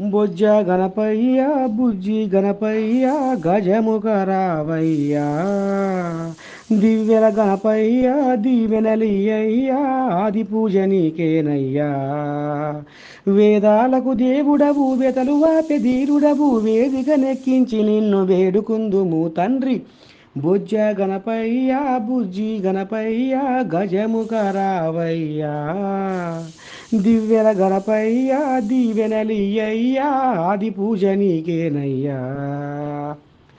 బొజ్జ గణపయ్య బుజ్జి గణపయ్య గజముఖ రావయ్యా. దివ్యల గణపయ్య దీవెనలియ్యా ఆది పూజ నీకేనయ్యా. వేదాలకు దేవుడవు వెతలు వాపె ధీరుడవు వేదిక నెక్కించి నిన్ను వేడుకుందుము తండ్రి. బుజ్జ గణపయ్య బుజ్జి గణపయ్య గజముఖ రావయ్యా. దివ్యల గణపయ్యా దీవెనలియ్యయ్యా ఆది పూజ నీకేనయ్యా.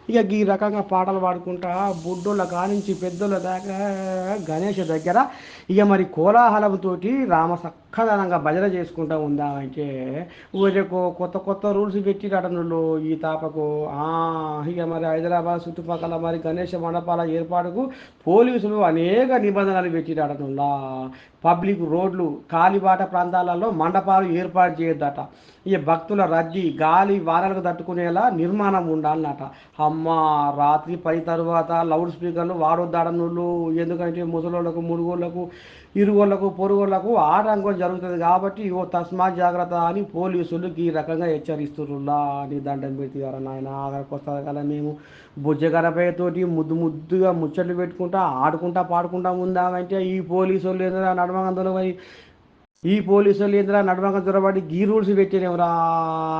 ఇక ఈ రకంగా పాటలు పాడుకుంటా బుడ్డోళ్ళ కానించి పెద్దోళ్ళ దాకా గణేష్ దగ్గర. ఇక మరి కోలాహలంతో రామ సక్కదనంగా భజన చేసుకుంటా ఉందా అంటే ఊరికో కొత్త కొత్త రూల్స్ పెట్టి అటనులు ఈ తాపకు. ఇక మరి హైదరాబాద్ చుట్టుపక్కల మరి గణేష మండపాల ఏర్పాటుకు పోలీసులు అనేక నిబంధనలు పెట్టి అటనులా పబ్లిక్ రోడ్లు కాలిబాట ప్రాంతాలలో మండపాలు ఏర్పాటు చేయొద్దట. ఈ భక్తుల రద్దీ గాలి వానలకు తట్టుకునేలా నిర్మాణం ఉండాలన్నట. అమ్మ రాత్రి పది తరువాత లౌడ్ స్పీకర్లు వాడొద్దాడనుళ్ళు ఎందుకంటే ముసలోళ్ళకు ముడుగోళ్ళకు ఇరుగోళ్ళకు పొరుగోళ్ళకు ఆటంకం జరుగుతుంది కాబట్టి ఓ తస్మా జాగ్రత్త అని పోలీసులు ఈ రకంగా హెచ్చరిస్తున్నా అని దండం పెట్టారు నాయన. ఆఖరికి వస్తుంది కదా మేము బుజ్జగరపయ్యతోటి ముద్దు ముద్దుగా ముచ్చట్లు పెట్టుకుంటా ఆడుకుంటా పాడుకుంటా ఉందామంటే ఈ పోలీసు వాళ్ళు ఏంద్రా నడమగందులు ఈ పోలీసు వాళ్ళు ఏంద్రా నడమగం దొరబడి గీ రూల్స్ పెట్టినవరా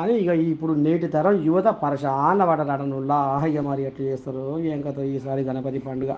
అని ఇక ఇప్పుడు నేటి తరం యువత పరశాన పడరాడనుల్లా ఇక మరి ఎట్లా చేస్తారు? ఏం కథ ఈసారి గణపతి పండుగ?